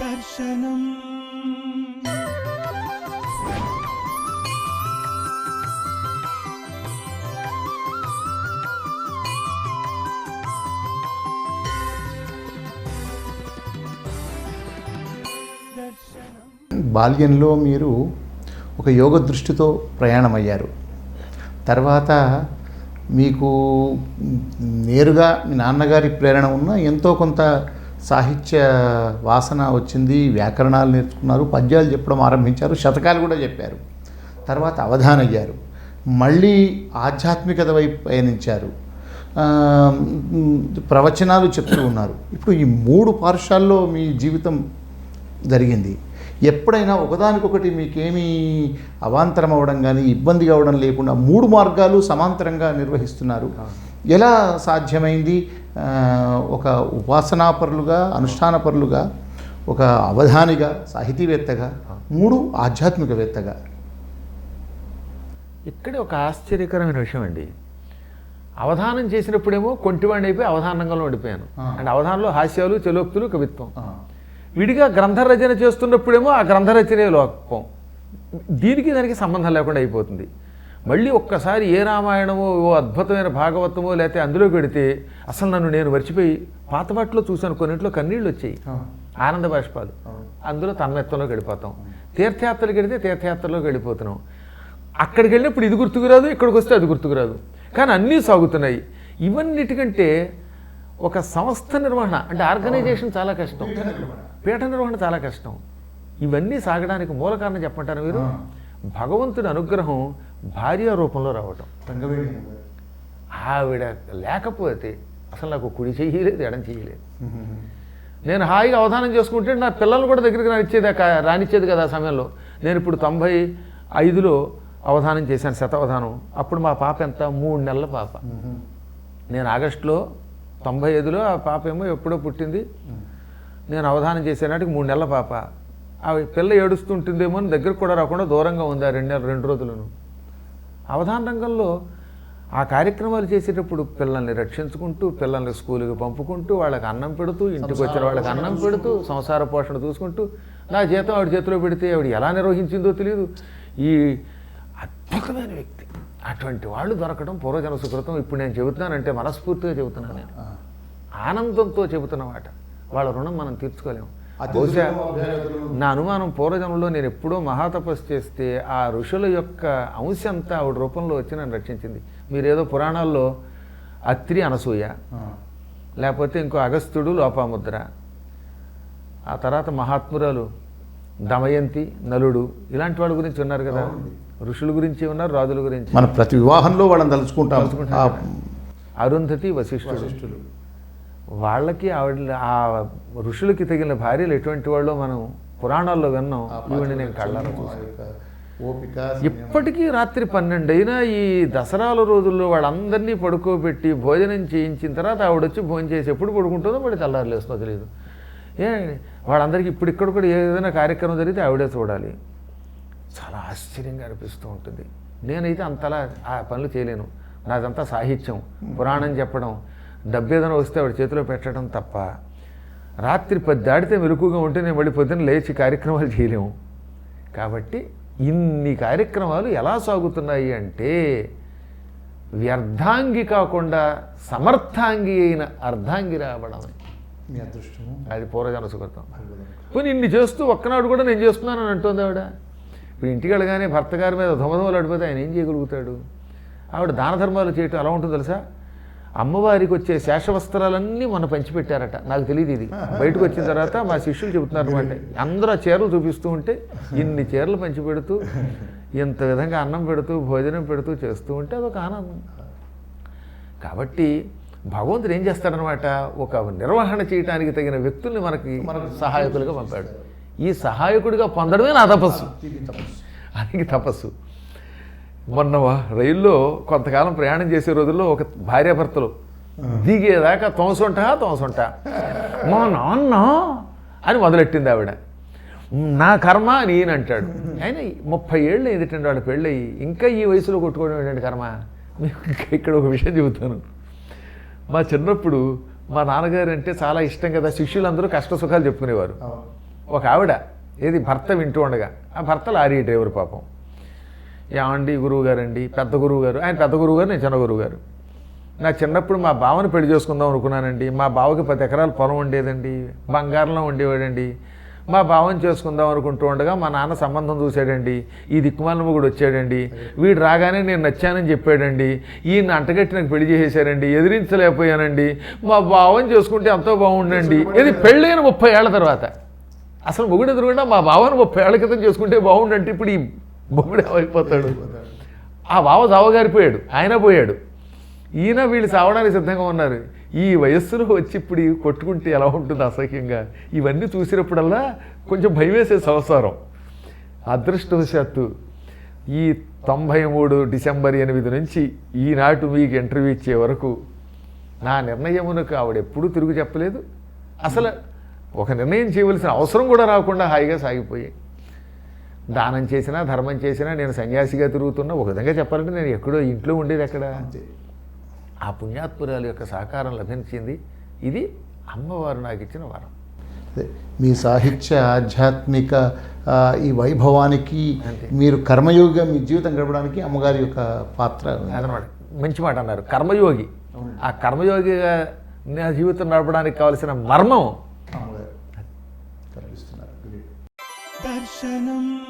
దర్శనం. బాల్యంలో మీరు ఒక యోగ దృష్టితో ప్రయాణమయ్యారు. తర్వాత మీకు నేరుగా మీ నాన్నగారి ప్రేరణ ఉన్న ఎంతో కొంత సాహిత్య వాసన వచ్చింది వ్యాకరణాలు నేర్చుకున్నారు పద్యాలు చెప్పడం ఆరంభించారు శతకాలు కూడా చెప్పారు. తర్వాత అవధానయ్యారు మళ్ళీ ఆధ్యాత్మికత వైపు పయనించారు. ప్రవచనాలు చెప్తూ ఉన్నారు. ఇప్పుడు ఈ మూడు పార్శ్వాల్లో మీ జీవితం జరిగింది. ఎప్పుడైనా ఒకదానికొకటి మీకేమీ అవాంతరం అవ్వడం కానీ ఇబ్బంది కావడం లేకుండా మూడు మార్గాలు సమాంతరంగా నిర్వహిస్తున్నారు. ఎలా సాధ్యమైంది? ఒక ఉపాసనాపరులుగా అనుష్ఠానపరులుగా ఒక అవధానిగా సాహితీవేత్తగా మూడు ఆధ్యాత్మికవేత్తగా? ఇక్కడే ఒక ఆశ్చర్యకరమైన విషయం అండి. అవధానం చేసినప్పుడేమో కొంటివాడిని అయిపోయి అవధానంగా ఉండిపోయాను. అంటే అవధానంలో హాస్యాలు చలోక్తులు కవిత్వం. విడిగా గ్రంథ రచన చేస్తున్నప్పుడేమో ఆ గ్రంథ రచనే లోకం. దీనికి దానికి సంబంధం లేకుండా అయిపోతుంది. మళ్ళీ ఒక్కసారి ఏ రామాయణమో ఓ అద్భుతమైన భాగవతమో లేకపోతే అందులో పెడితే అసలు నన్ను నేను మర్చిపోయి పాతబాట్లో చూశాను కొన్నింటిలో కన్నీళ్ళు వచ్చాయి. ఆనంద బాష్పాలు. అందులో తన్మెత్తంలోకి వెళ్ళిపోతాం. తీర్థయాత్రలకు వెళితే తీర్థయాత్రలోకి వెళ్ళిపోతున్నాం. అక్కడికి వెళ్ళినప్పుడు ఇది గుర్తుకురాదు ఇక్కడికి వస్తే అది గుర్తుకురాదు. కానీ అన్నీ సాగుతున్నాయి. ఇవన్నిటికంటే ఒక సంస్థ నిర్వహణ అంటే ఆర్గనైజేషన్ చాలా కష్టం. పీఠ నిర్వహణ. చాలా కష్టం. ఇవన్నీ సాగడానికి మూల కారణం చెప్పంటారు మీరు. భగవంతుడి అనుగ్రహం భార్య రూపంలో రావటం. ఆవిడ లేకపోతే అసలు నాకు కుడి చెయ్యలేదు ఎడం చెయ్యలేదు ఉహుహు. నేను హాయిగా అవధానం చేసుకుంటే నా పిల్లలు కూడా దగ్గరికి రానిచ్చేది రానిచ్చేది కదా ఆ సమయంలో. నేను ఇప్పుడు తొంభై ఐదులో అవధానం చేశాను శతావధానం అప్పుడు మా పాప ఎంత? మూడు నెలల పాప. నేను ఆగస్టులో తొంభై ఐదులో ఆ పాప ఏమో ఎప్పుడో పుట్టింది. నేను అవధానం చేసే నాటికి మూడు నెలల పాప. ఆ పిల్ల ఏడుస్తుంటుందేమో అని దగ్గరకు కూడా రాకుండా దూరంగా ఉంది ఆ రెండు నెలలు రెండు రోజులను. అవధాన రంగంలో ఆ కార్యక్రమాలు చేసేటప్పుడు పిల్లల్ని రక్షించుకుంటూ పిల్లల్ని స్కూల్కి పంపుకుంటూ వాళ్ళకి అన్నం పెడుతూ ఇంటికి వచ్చిన వాళ్ళకి అన్నం పెడుతూ సంసార పోషణ చూసుకుంటూ నా జీతం ఆవిడ చేతిలో పెడితే ఆవిడ ఎలా నిర్వహించిందో తెలియదు ఈ అద్భుతమైన వ్యక్తి. అటువంటి వాళ్ళు దొరకడం పూర్వజన సుకృతం. ఇప్పుడు నేను చెబుతున్నానంటే మనస్ఫూర్తిగా చెబుతున్నాను నేను. ఆనందంతో చెబుతున్నమాట. వాళ్ళ రుణం మనం తీర్చుకోలేము. బహుశా. నా అనుమానం పూర్వజనంలో నేను ఎప్పుడో మహాతపస్సు చేస్తే ఆ ఋషుల యొక్క అంశం అంతా ఆవిడ రూపంలో వచ్చి నన్ను రక్షించింది మీరేదో పురాణాల్లో అత్రి అనసూయ. లేకపోతే ఇంకో అగస్త్యుడు లోపాముద్ర ఆ తర్వాత మహాత్మురాలు దమయంతి నలుడు ఇలాంటి వాళ్ళ గురించి ఉన్నారు కదా ఋషుల గురించి ఉన్నారు రాజుల గురించి మన ప్రతి వివాహంలో వాళ్ళని తలుచుకుంటాం. అరుంధతి వశిష్ఠుడు. వాళ్ళకి ఆవిడ ఆ ఋషులకి తగిన భార్యలు ఎటువంటి వాళ్ళో మనం పురాణాల్లో విన్నాం. ఈవిడ నేను ఓపిక ఇప్పటికీ రాత్రి పన్నెండు అయినా ఈ దసరాల రోజుల్లో వాళ్ళందరినీ పడుకోబెట్టి భోజనం చేయించిన తర్వాత ఆవిడ వచ్చి భోజనం చేసి ఎప్పుడు పడుకుంటుందో మళ్ళీ తెల్లారులేస్తుందో తెలియదు ఏ వాళ్ళందరికీ ఇప్పుడు ఇక్కడ కూడా ఏదైనా కార్యక్రమం జరిగితే ఆవిడే చూడాలి. చాలా ఆశ్చర్యంగా అనిపిస్తూ ఉంటుంది. నేనైతే అంతలా ఆ పనులు చేయలేను. నాదంతా సాహిత్యం పురాణం చెప్పడం డబ్బు ఏదైనా వస్తే ఆవిడ చేతిలో పెట్టడం తప్ప. రాత్రి పది దాటితే మెలకుగా ఉంటే నేను మళ్ళీ పొద్దున్న లేచి కార్యక్రమాలు చేయలేము. కాబట్టి ఇన్ని కార్యక్రమాలు ఎలా సాగుతున్నాయి అంటే వ్యర్థాంగి కాకుండా సమర్థాంగి అయిన అర్ధాంగి రావడం అది పూర్వజన సుకృతం. పోనీ ఇన్ని చేస్తూ ఒక్కనాడు కూడా నేను చేస్తున్నానని అంటుంది ఆవిడ. ఇప్పుడు ఇంటికి వెళ్ళగానే భర్త గారి మీద ధుమధుమలు అడిపోతే ఆయన ఏం చేయగలుగుతాడు? ఆవిడ దాన ధర్మాలు చేయటం ఎలా ఉంటుందో తెలుసా? అమ్మవారికి వచ్చే శేషవస్త్రాలన్నీ మొన్న పంచిపెట్టారట. నాకు తెలియదు ఇది. బయటకు వచ్చిన తర్వాత మా శిష్యులు చెబుతున్నారు అనమాట అందరూ ఆ చీరలు చూపిస్తూ ఉంటే ఇన్ని చీరలు పంచిపెడుతూ ఇంత విధంగా అన్నం పెడుతూ భోజనం పెడుతూ చేస్తూ ఉంటే అదొక ఆనందం. కాబట్టి భగవంతుడు ఏం చేస్తాడనమాట ఒక నిర్వహణ చేయడానికి తగిన వ్యక్తుల్ని మనకి మనకు సహాయకులుగా పంపాడు. ఈ సహాయకుడిగా పొందడమే నా తపస్సు. అది తపస్సు. మొన్న రైల్లో కొంతకాలం ప్రయాణం చేసే రోజుల్లో ఒక భార్యాభర్తలు దిగేదాకా తోసుంటా తోసుంటా. మా నాన్న అని మొదలెట్టింది ఆవిడ. నా కర్మ అని ఈయన అంటాడు. ఆయన ముప్పై ఏళ్ళు ఎదుటండి వాడు పెళ్ళయి ఇంకా ఈ వయసులో కొట్టుకోవడం ఏంటంటే కర్మ? ఇక్కడ ఒక విషయం చెబుతాను. మా చిన్నప్పుడు మా నాన్నగారు అంటే చాలా ఇష్టం కదా. శిష్యులందరూ కష్ట సుఖాలు చెప్పుకునేవారు. ఒక ఆవిడ ఏది భర్త వింటూ ఉండగా ఆ భర్త లారీ డ్రైవర్ పాపం. ఏమండి గురువు గారండి పెద్ద గురువు గారు ఆయన పెద్ద గురువు గారు నేను చిన్న గురువు గారు నా చిన్నప్పుడు మా బావని పెళ్ళి చేసుకుందాం అనుకున్నానండి. మా బావకి పది ఎకరాల పొలం ఉండేదండి. బంగారంలో ఉండేవాడండి. మా బావని చేసుకుందాం అనుకుంటూ ఉండగా మా నాన్న సంబంధం చూశాడండి. ఈ దిక్కుమాలమ్మ కూడా వచ్చాడండి. వీడు రాగానే నేను నచ్చానని చెప్పాడండి. ఈయన అంటగట్టి నాకు పెళ్ళి చేసేశారండి. ఎదిరించలేకపోయానండి. మా బావని చేసుకుంటే ఎంతో బాగుండండి. ఇది పెళ్ళైన ముప్పై ఏళ్ళ తర్వాత. అసలు మొగుడు ఎదురుకుండా మా బావని ముప్పై ఏళ్ళ క్రితం చేసుకుంటే బాగుండంటే ఇప్పుడు ఈ బొమ్మిడి ఏమైపోతాడు ఆ బావ చావగారిపోయాడు ఆయన పోయాడు. ఈయన వీళ్ళు చావడానికి సిద్ధంగా ఉన్నారు. ఈ వయస్సులో వచ్చి ఇప్పుడు కొట్టుకుంటే ఎలా ఉంటుంది అసహ్యంగా? ఇవన్నీ చూసినప్పుడల్లా కొంచెం భయం వేసే సంసారం. అదృష్టవశాత్తు ఈ తొంభై మూడు డిసెంబర్ ఎనిమిది నుంచి ఈనాటి మీకు ఇంటర్వ్యూ ఇచ్చే వరకు నా నిర్ణయమునకు ఆవిడ ఎప్పుడూ తిరుగు చెప్పలేదు. అసలు ఒక నిర్ణయం చేయవలసిన అవసరం కూడా రాకుండా హాయిగా సాగిపోయాయి. దానం చేసినా ధర్మం చేసినా నేను సన్యాసిగా తిరుగుతున్నా ఒక విధంగా చెప్పాలంటే నేను ఎక్కడో ఇంట్లో ఉండేది ఎక్కడ? ఆ పుణ్యాత్పురాల యొక్క సహకారం లభించింది. ఇది అమ్మవారు నాకు ఇచ్చిన వరం. అదే మీ సాహిత్య ఆధ్యాత్మిక ఈ వైభవానికి. మీరు కర్మయోగిగా మీ జీవితం గడపడానికి అమ్మగారి యొక్క పాత్ర. అదనమాట. మంచి మాట అన్నారు. కర్మయోగి. ఆ కర్మయోగిగా నా జీవితం నడపడానికి కావలసిన మర్మం. దర్శనం